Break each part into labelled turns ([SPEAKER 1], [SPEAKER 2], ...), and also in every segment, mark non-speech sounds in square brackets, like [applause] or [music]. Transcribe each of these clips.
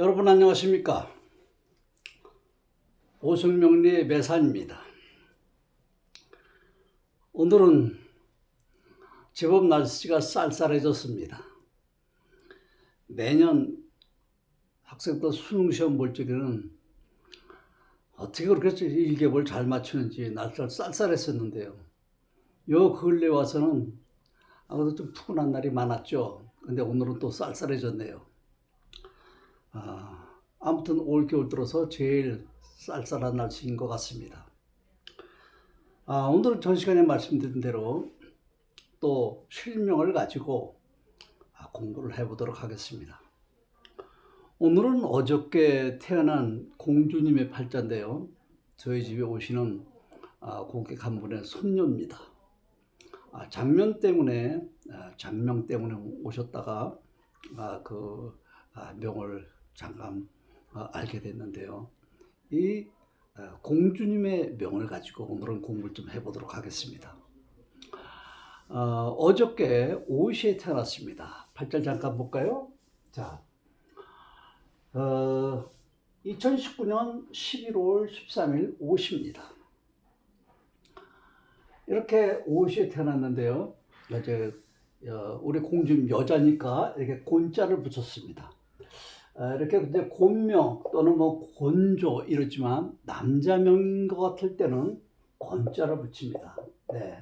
[SPEAKER 1] 여러분 안녕하십니까? 오승명리의 매산입니다. 오늘은 제법 날씨가 쌀쌀해졌습니다. 매년 학생들 수능시험 볼 적에는 어떻게 그렇게 일개월 잘 맞추는지 날짜 쌀쌀했었는데요. 요 근래 와서는 아무래도 좀 푸근한 날이 많았죠. 근데 오늘은 또 쌀쌀해졌네요. 아, 아무튼 올 겨울 들어서 제일 쌀쌀한 날씨인 것 같습니다. 아, 오늘은 전 시간에 말씀드린 대로 또 실명을 가지고 아, 공부를 해보도록 하겠습니다. 오늘은 어저께 태어난 공주님의 팔자인데요. 저희 집에 오시는 아, 고객 한 분의 손녀입니다. 아, 장면 때문에 아, 장명 때문에 오셨다가 아, 그 아, 명을 잠깐 어, 알게 됐는데요. 이 어, 공주님의 명을 가지고 오늘은 공부를 좀 해보도록 하겠습니다. 어, 어저께 5시에 태어났습니다. 팔자 잠깐 볼까요? 자, 어, 2019년 11월 13일 5시입니다. 이렇게 5시에 태어났는데요. 이제 어, 우리 공주님 여자니까 이렇게 곤자를 붙였습니다. 어, 이렇게 근데 곤명 또는 뭐 곤조 이러지만 남자명인 것 같을 때는 건자를 붙입니다. 네.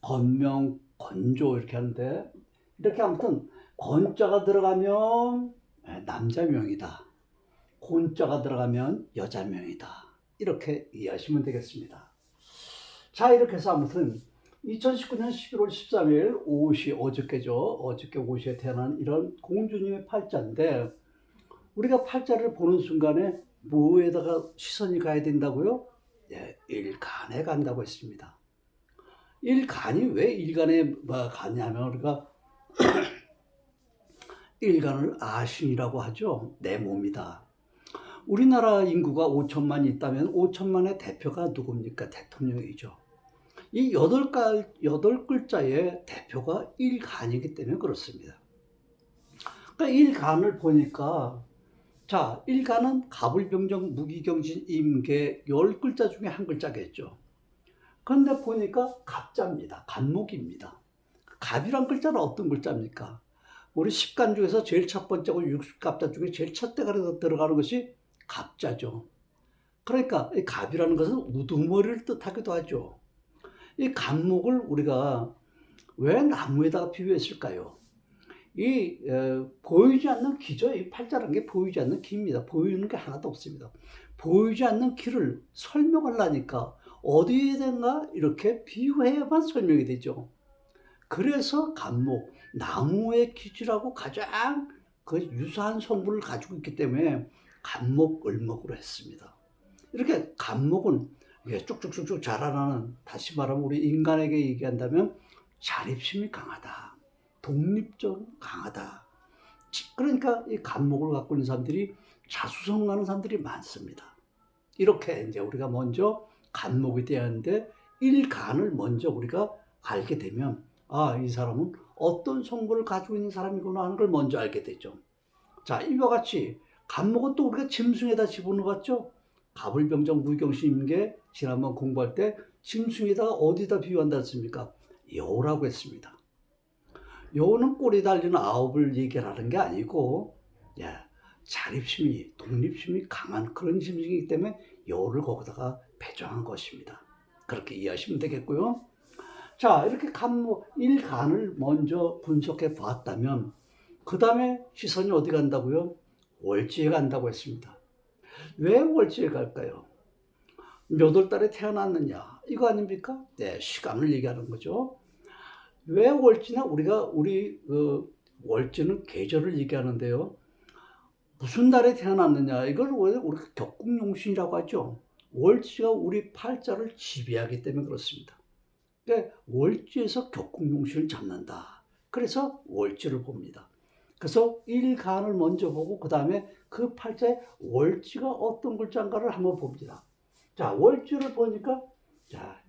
[SPEAKER 1] 건명, 건조 이렇게 하는데 이렇게 아무튼 건자가 들어가면 네, 남자명이다. 곤자가 들어가면 여자명이다. 이렇게 이해하시면 되겠습니다. 자, 이렇게 해서 아무튼 2019년 11월 13일 오시 어저께죠. 어저께 오시에 태어난 이런 공주님의 팔자인데 우리가 팔자를 보는 순간에 뭐에다가 시선이 가야 된다고요? 예, 일간에 간다고 했습니다. 일간이 왜 일간에 뭐 가냐면 우리가 [clears throat] 일간을 아신이라고 하죠. 내 몸이다. 우리나라 인구가 5천만 있다면 5천만의 대표가 누굽니까? 대통령이죠. 이 여덟 갈 여덟 글자의 대표가 일간이기 때문에 그렇습니다. 그러니까 일간을 보니까 자, 일간은 가불병정 무기경신 임계 열 글자 중에 한 글자겠죠. 그런데 보니까 갑자입니다. 간목입니다. 갑이란 글자는 어떤 글자입니까? 우리 십간 중에서 제일 첫 번째고 육갑자 중에 제일 첫 대가 들어가는 것이 갑자죠. 그러니까 이 갑이라는 것은 우두머리를 뜻하기도 하죠. 이 간목을 우리가 왜 나무에다가 비유했을까요? 이 에, 보이지 않는 기죠. 이 팔자라는 게 보이지 않는 기입니다. 보이는 게 하나도 없습니다. 보이지 않는 기를 설명하려니까 어디에든가 이렇게 비유해야만 설명이 되죠. 그래서 간목, 나무의 기질하고 가장 그 유사한 성분을 가지고 있기 때문에 간목, 을목으로 했습니다. 이렇게 간목은 쭉쭉쭉쭉 자라나는 다시 말하면 우리 인간에게 얘기한다면 자립심이 강하다. 독립적 강하다. 그러니까 이 간목을 갖고 있는 사람들이 자수성가하는 사람들이 많습니다. 이렇게 이제 우리가 먼저 간목에 대한데 일간을 먼저 우리가 알게 되면 아, 이 사람은 어떤 성분을 가지고 있는 사람이구나 하는 걸 먼저 알게 되죠. 자, 이와 같이 간목은 또 우리가 짐승에다 집어넣었죠. 가불병정 무경심인게 지난번 공부할 때 짐승에다가 어디다 비유한다 했습니까? 여우라고 했습니다. 여우는 꼬리 달리는 아홉을 얘기하는 게 아니고 야, 자립심이 독립심이 강한 그런 짐승이기 때문에 여우를 거기다가 배정한 것입니다. 그렇게 이해하시면 되겠고요. 자 이렇게 간목 일간을 먼저 분석해 봤다면 그 다음에 시선이 어디 간다고요? 월지에 간다고 했습니다. 왜 월지에 갈까요? 몇 월 달에 태어났느냐 이거 아닙니까? 네 시간을 얘기하는 거죠. 왜 월지나 우리가 우리 그 월지는 계절을 얘기하는데요. 무슨 달에 태어났느냐 이걸 왜 우리가 격국용신이라고 하죠. 월지가 우리 팔자를 지배하기 때문에 그렇습니다. 그러니까 월지에서 격국용신을 잡는다. 그래서 월지를 봅니다. 그래서 일간을 먼저 보고 그 다음에 그 팔자에 월지가 어떤 글자인가를 한번 봅니다. 자 월지를 보니까 자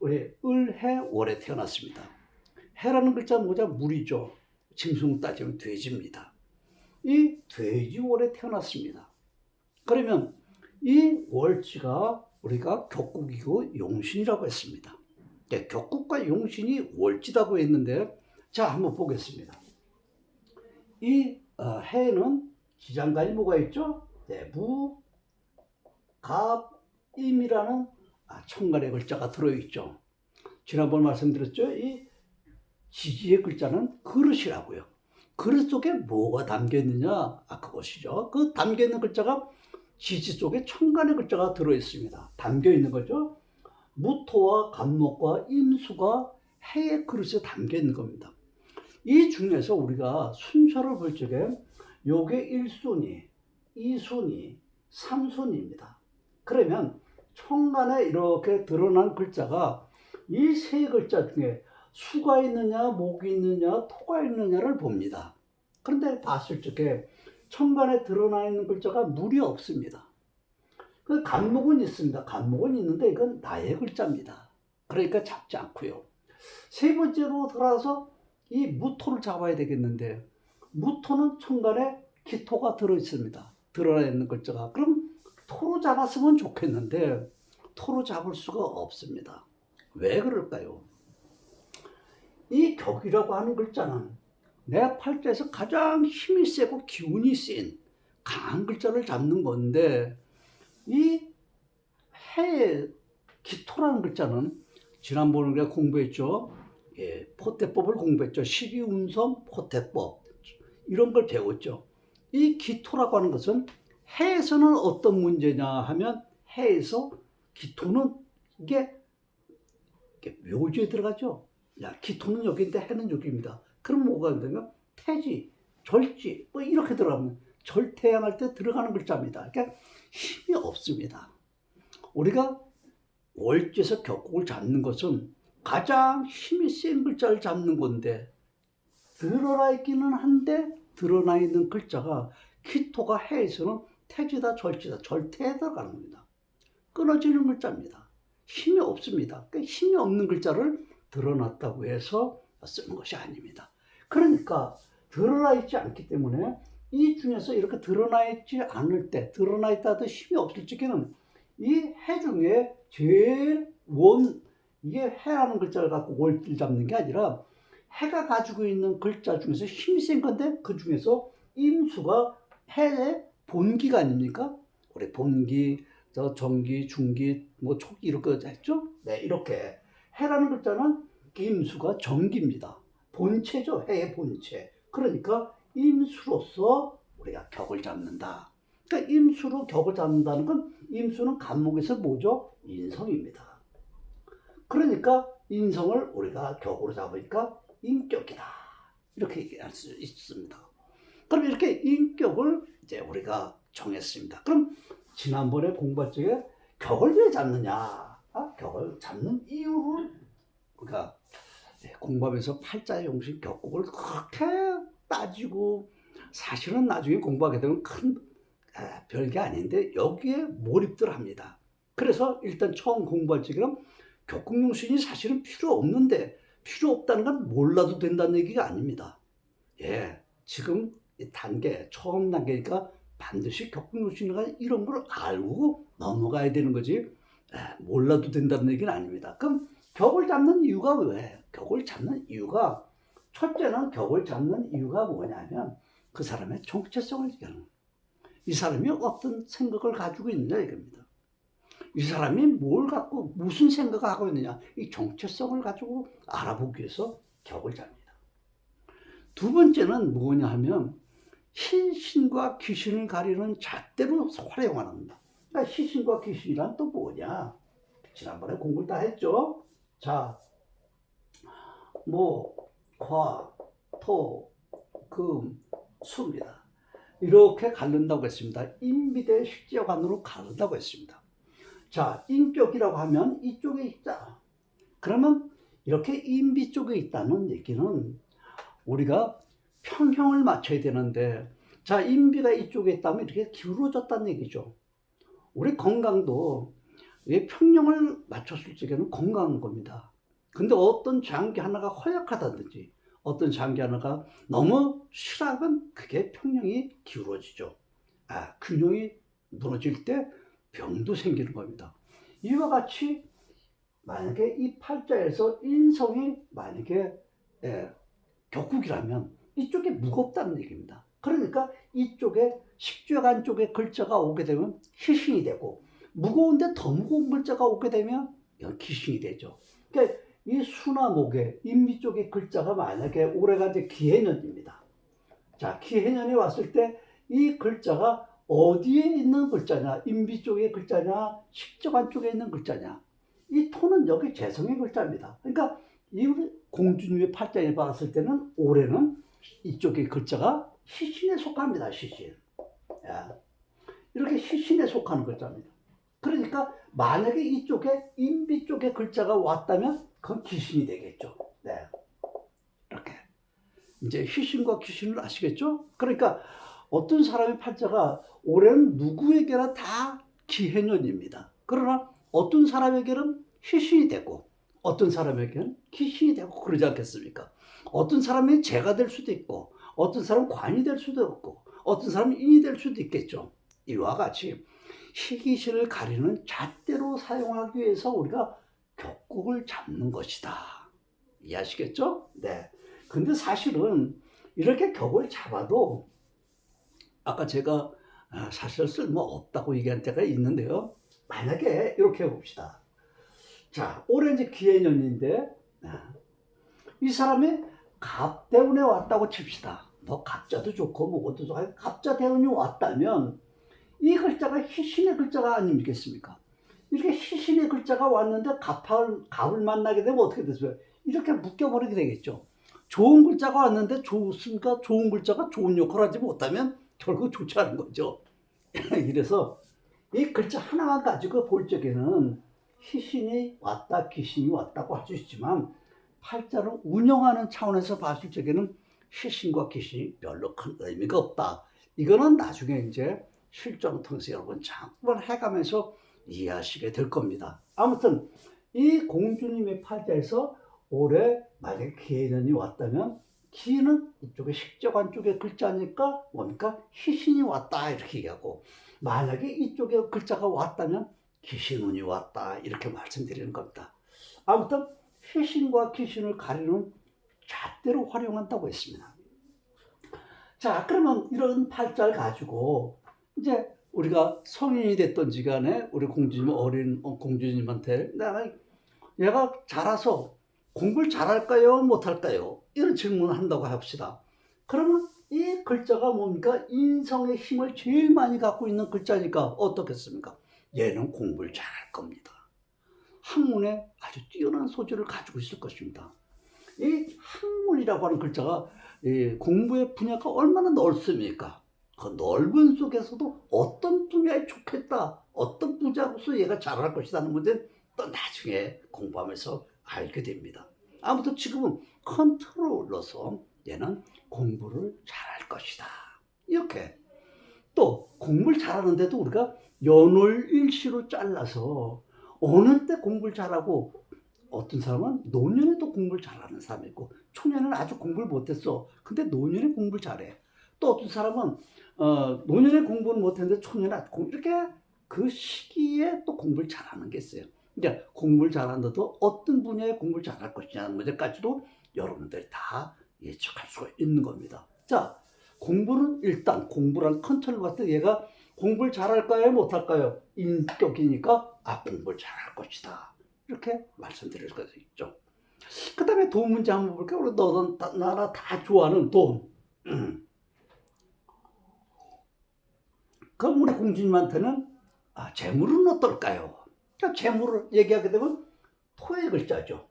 [SPEAKER 1] 우리 을해 월에 태어났습니다. 해라는 글자 뭐냐? 물이죠. 짐승 따지면 돼지입니다. 이 돼지월에 태어났습니다. 그러면 이 월지가 우리가 격국이고 용신이라고 했습니다. 네, 격국과 용신이 월지다고 했는데 자 한번 보겠습니다. 이 어, 해에는 지장간이 뭐가 있죠? 내부 갑임이라는 아, 천간의 글자가 들어있죠. 지난번 말씀드렸죠. 이 지지의 글자는 그릇이라고요. 그릇 속에 뭐가 담겨 있느냐? 아, 그것이죠. 그 담겨 있는 글자가 지지 속에 천간의 글자가 들어 있습니다. 담겨 있는 거죠. 무토와 간목과 임수가 해의 그릇에 담겨 있는 겁니다. 이 중에서 우리가 순서를 볼 적에 요게 1순위, 2순위, 3순위입니다. 그러면 천간에 이렇게 드러난 글자가 이 세 글자 중에 수가 있느냐, 목이 있느냐, 토가 있느냐를 봅니다. 그런데 봤을 적에 천간에 드러나 있는 글자가 물이 없습니다. 그 간목은 있습니다. 간목은 있는데 이건 나의 글자입니다. 그러니까 잡지 않고요. 세 번째로 들어서 이 무토를 잡아야 되겠는데 무토는 천간에 기토가 들어 있습니다. 드러나 있는 글자가 그럼 토로 잡았으면 좋겠는데 토로 잡을 수가 없습니다. 왜 그럴까요? 이 격이라고 하는 글자는 내 팔자에서 가장 힘이 세고 기운이 센 강한 글자를 잡는 건데 이 해의 기토라는 글자는 지난번에 우리가 공부했죠. 예, 포태법을 공부했죠. 12운성 포태법 이런 걸 배웠죠. 이 기토라고 하는 것은 해에서는 어떤 문제냐 하면 해에서 기토는 이게 묘지에 들어가죠. 야, 기토는 여기인데 해는 여기입니다. 그럼 뭐가 되면 태지, 절지 뭐 이렇게 들어가면 절태양할 때 들어가는 글자입니다. 그러니까 힘이 없습니다. 우리가 월지에서 격국을 잡는 것은 가장 힘이 센 글자를 잡는 건데 드러나 있기는 한데 드러나 있는 글자가 기토가 해에서는 태지다 절지다 절태에 들어가는 겁니다. 끊어지는 글자입니다. 힘이 없습니다. 그러니까 힘이 없는 글자를 드러났다고 해서 쓰는 것이 아닙니다. 그러니까 드러나 있지 않기 때문에 이 중에서 이렇게 드러나 있지 않을 때, 드러나 있다 도 힘이 없을 적에는 이 해 중에 제일 원, 이게 해라는 글자를 갖고 월길 잡는 게 아니라 해가 가지고 있는 글자 중에서 힘이 센 건데 그 중에서 임수가 해의 본기가 아닙니까? 우리 본기, 저 정기, 중기, 뭐 초기 이렇게 했죠? 네, 이렇게 해라는 글자는 임수가 정기입니다. 본체죠, 해의 본체. 그러니까 임수로서 우리가 격을 잡는다. 그러니까 임수로 격을 잡는다는 건 임수는 간목에서 뭐죠? 인성입니다. 그러니까 인성을 우리가 격으로 잡으니까 인격이다. 이렇게 얘기할 수 있습니다. 그럼 이렇게 인격을 이제 우리가 정했습니다. 그럼 지난번에 공부할 적에 격을 왜 잡느냐? 아, 격을 잡는 이유를 우리가 공부하면서 팔자의 용식 격국을 그렇게 따지고 사실은 나중에 공부하게 되면 큰 아, 별게 아닌데 여기에 몰입들 합니다. 그래서 일단 처음 공부할 적에는 격국용신이 사실은 필요 없는데 필요 없다는 건 몰라도 된다는 얘기가 아닙니다. 예, 지금 이 단계 처음 단계니까 반드시 격국용신이가 이런 걸 알고 넘어가야 되는 거지 예, 몰라도 된다는 얘기는 아닙니다. 그럼 격을 잡는 이유가 왜? 격을 잡는 이유가 첫째는 격을 잡는 이유가 뭐냐면 그 사람의 정체성을 얘기하는. 이 사람이 어떤 생각을 가지고 있느냐 이겁니다. 이 사람이 뭘 갖고 무슨 생각을 하고 있느냐 이 정체성을 가지고 알아보기 위해서 격을 잡니다. 두 번째는 뭐냐 하면 신신과 귀신을 가리는 잣대로 활용하는 겁니다. 그러니까 신신과 귀신이란 또 뭐냐? 지난번에 공부를 다 했죠. 자, 뭐, 화, 토, 금, 수입니다. 이렇게 가른다고 했습니다. 인비대 식재관으로 가른다고 했습니다. 자, 인격이라고 하면 이쪽에 있다. 그러면 이렇게 인비 쪽에 있다는 얘기는 우리가 평형을 맞춰야 되는데, 자, 인비가 이쪽에 있다면 이렇게 기울어졌다는 얘기죠. 우리 건강도 왜 평형을 맞췄을 적에는 건강한 겁니다. 근데 어떤 장기 하나가 허약하다든지 어떤 장기 하나가 너무 실하면 그게 평형이 기울어지죠. 아, 균형이 무너질 때 병도 생기는 겁니다. 이와 같이 만약에 이 팔자에서 인성이 만약에 예, 격국이라면 이쪽에 무겁다는 얘기입니다. 그러니까 이쪽에 식주간 쪽에 글자가 오게 되면 희신이 되고 무거운데 더 무거운 글자가 오게 되면 기신이 되죠. 그러니까 이 수나 목에 인미 쪽의 글자가 만약에 올해가 이제 기해년입니다. 자, 기해년이 왔을 때 이 글자가 어디에 있는 글자냐, 인비 쪽의 글자냐, 식적한 쪽에 있는 글자냐. 이 토는 여기 재성의 글자입니다. 그러니까 이 공주님의 팔자에 봤을 때는 올해는 이쪽의 글자가 희신에 속합니다. 희신. 야, 이렇게 희신에 속하는 글자입니다. 그러니까 만약에 이쪽에 인비 쪽에 글자가 왔다면 그건 귀신이 되겠죠. 네. 이렇게. 이제 희신과 귀신을 아시겠죠? 그러니까 어떤 사람의 팔자가 올해는 누구에게나 다 기해년입니다. 그러나 어떤 사람에게는 희신이 되고 어떤 사람에게는 귀신이 되고 그러지 않겠습니까? 어떤 사람이 재가 될 수도 있고 어떤 사람은 관이 될 수도 있고 어떤 사람은 인이 될 수도 있겠죠. 이와 같이 희귀신을 가리는 잣대로 사용하기 위해서 우리가 격국을 잡는 것이다. 이해하시겠죠? 네. 근데 사실은 이렇게 격을 잡아도 아까 제가 아, 사실 쓸모 없다고 얘기한 때가 있는데요. 만약에 이렇게 해봅시다. 자, 올해 이제 기해년인데 아, 이 사람이 갑대운에 왔다고 칩시다. 뭐 갑자도 좋고 뭐것도 좋고 갑자 대운이 왔다면 이 글자가 희신의 글자가 아니겠습니까? 이렇게 희신의 글자가 왔는데 갑을, 갑을 만나게 되면 어떻게 되죠? 이렇게 묶여버리게 되겠죠. 좋은 글자가 왔는데 좋으니까 좋은 글자가 좋은 역할을 하지 못하면 결국 좋지 않은 거죠. [laughs] 이래서 이 글자 하나만 가지고 볼 적에는 희신이 왔다, 귀신이 왔다고 할 수 있지만 팔자를 운영하는 차원에서 봤을 적에는 희신과 귀신이 별로 큰 의미가 없다. 이거는 나중에 이제 실전 통해서 여러분 자꾸만 해가면서 이해하시게 될 겁니다. 아무튼 이 공주님의 팔자에서 올해 만약에 기해년이 왔다면 기는 이쪽에 식적한 쪽의 글자니까 뭡니까 희신이 왔다 이렇게 얘기하고 만약에 이쪽에 글자가 왔다면 기신운이 왔다 이렇게 말씀드리는 겁니다. 아무튼 희신과 기신을 가리는 잣대로 활용한다고 했습니다. 자 그러면 이런 팔자를 가지고 이제 우리가 성인이 됐던 지 간에 우리 공주님 어린 어, 공주님한테 내가 얘가 자라서 공부를 잘할까요 못할까요 이런 질문을 한다고 합시다. 그러면 이 글자가 뭡니까 인성의 힘을 제일 많이 갖고 있는 글자니까 어떻겠습니까? 얘는 공부를 잘할 겁니다. 학문에 아주 뛰어난 소질을 가지고 있을 것입니다. 이 학문이라고 하는 글자가 이 공부의 분야가 얼마나 넓습니까? 그 넓은 속에서도 어떤 분야에 좋겠다, 어떤 분야로서 얘가 잘할 것이라는 문제는 또 나중에 공부하면서 알게 됩니다. 아무튼 지금은 컨트롤러서 얘는 공부를 잘할 것이다. 이렇게 또 공부를 잘하는데도 우리가 연월 일시로 잘라서 어느 때 공부를 잘하고 어떤 사람은 노년에도 공부를 잘하는 사람이 있고 초년에는 아주 공부를 못했어. 근데 노년에 공부를 잘해. 또 어떤 사람은 어, 노년에 공부는 못했는데 초년에 아주 공 이렇게 그 시기에 또 공부를 잘하는 게 있어요. 그러니까 공부를 잘한다도 어떤 분야에 공부를 잘할 것이냐는 문제까지도 여러분들이 다 예측할 수가 있는 겁니다. 자, 공부는 일단 공부란 컨트롤 봤을 때 얘가 공부를 잘할까요? 못할까요? 인격이니까 아 공부를 잘할 것이다. 이렇게 말씀드릴 수 있죠. 그 다음에 돈 문제 한번 볼게요. 우리 너는 다, 나라 다 좋아하는 돈. 음. [clears throat] 그럼 우리 공주님한테는 아, 재물은 어떨까요? 그러니까 재물을 얘기하게 되면 토의 글자죠.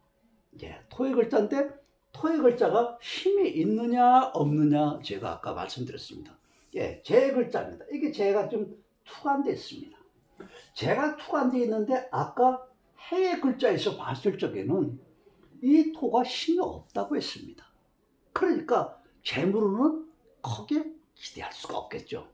[SPEAKER 1] 예, 토의 글자인데 토의 글자가 힘이 있느냐 없느냐 제가 아까 말씀드렸습니다. 예, 제 글자입니다. 이게 제가 좀 투간돼 있습니다. 제가 투간돼 있는데 아까 해의 글자에서 봤을 적에는 이 토가 힘이 없다고 했습니다. 그러니까 재물로는 크게 기대할 수가 없겠죠.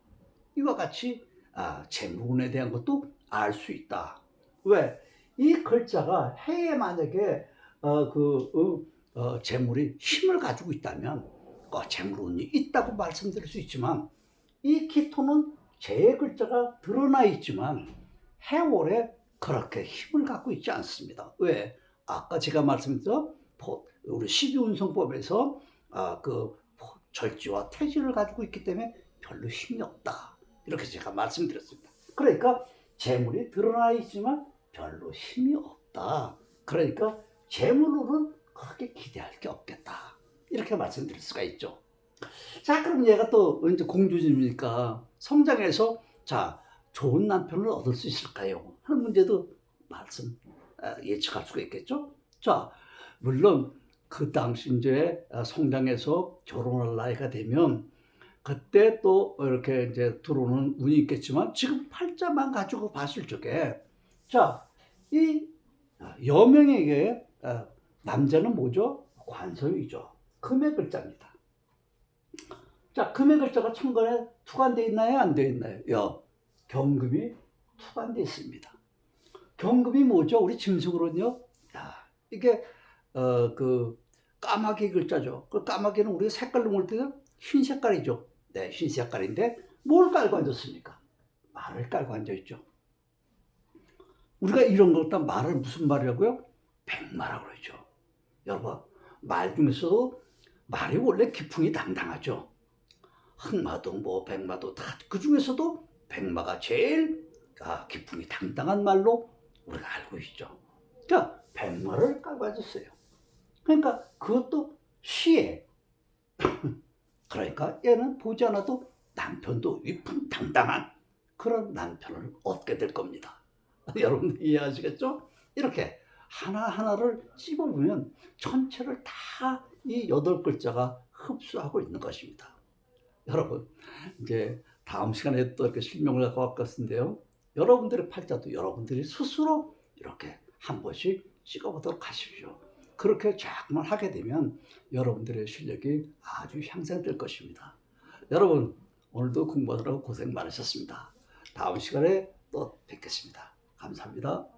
[SPEAKER 1] 이와 같이 아, 재물운에 대한 것도 알 수 있다. 왜? 이 글자가 해에 만약에 어, 그 어, 어, 재물이 힘을 가지고 있다면 어, 재물운이 있다고 말씀드릴 수 있지만 이 기토는 제 글자가 드러나 있지만 해월에 그렇게 힘을 갖고 있지 않습니다. 왜? 아까 제가 말씀드렸죠. 포- 우리 12운성법에서 아, 그 포- 절지와 태지를 가지고 있기 때문에 별로 힘이 없다. 이렇게 제가 말씀드렸습니다. 그러니까 재물이 드러나 있지만 별로 힘이 없다. 그러니까 재물로는 크게 기대할 게 없겠다. 이렇게 말씀드릴 수가 있죠. 자, 그럼 얘가 또 이제 공주님이니까 성장해서 자, 좋은 남편을 얻을 수 있을까요? 하는 문제도 말씀 아, 예측할 수가 있겠죠. 자, 물론 그 당시 이제 아, 성장해서 결혼할 나이가 되면 그때 또 이렇게 이제 들어오는 운이 있겠지만 지금 팔자만 가지고 봤을 적에 자, 이 여명에게 아, 남자는 뭐죠? 관성이죠. 금의 글자입니다. 자, 금의 글자가 천간에 투관돼 있나요? 안돼 있나요? 여, 경금이 투관돼 있습니다. 경금이 뭐죠? 우리 짐승으로는요. 야, 이게 어 그 까마귀 글자죠. 그 까마귀는 우리 색깔로 볼 때는 흰 색깔이죠. 네, 흰 색깔인데 뭘 깔고 앉았습니까? 말을 깔고 앉아 있죠. 우리가 이런 걸 갖다 말을 무슨 말이라고요? 백마라고 그러죠. 여러분, 말 중에서도 말이 원래 기풍이 당당하죠. 흑마도 뭐 백마도 다 그 중에서도 백마가 제일 아, 기풍이 당당한 말로 우리가 알고 있죠. 그러니까 백마를 깔고 앉았어요. 그러니까 그것도 시에 [laughs] 그러니까 얘는 보지 않아도 남편도 위풍당당한 그런 남편을 얻게 될 겁니다. [laughs] 여러분 이해하시겠죠? 이렇게 하나하나를 찝어보면 전체를 다 이 여덟 글자가 흡수하고 있는 것입니다. 여러분 이제 다음 시간에 또 이렇게 실명을 갖고 갈 것인데요. 여러분들의 팔자도 여러분들이 스스로 이렇게 한 번씩 찍어보도록 하십시오. 그렇게 자꾸만 하게 되면 여러분들의 실력이 아주 향상될 것입니다. 여러분 오늘도 공부하느라고 고생 많으셨습니다. 다음 시간에 또 뵙겠습니다. 감사합니다.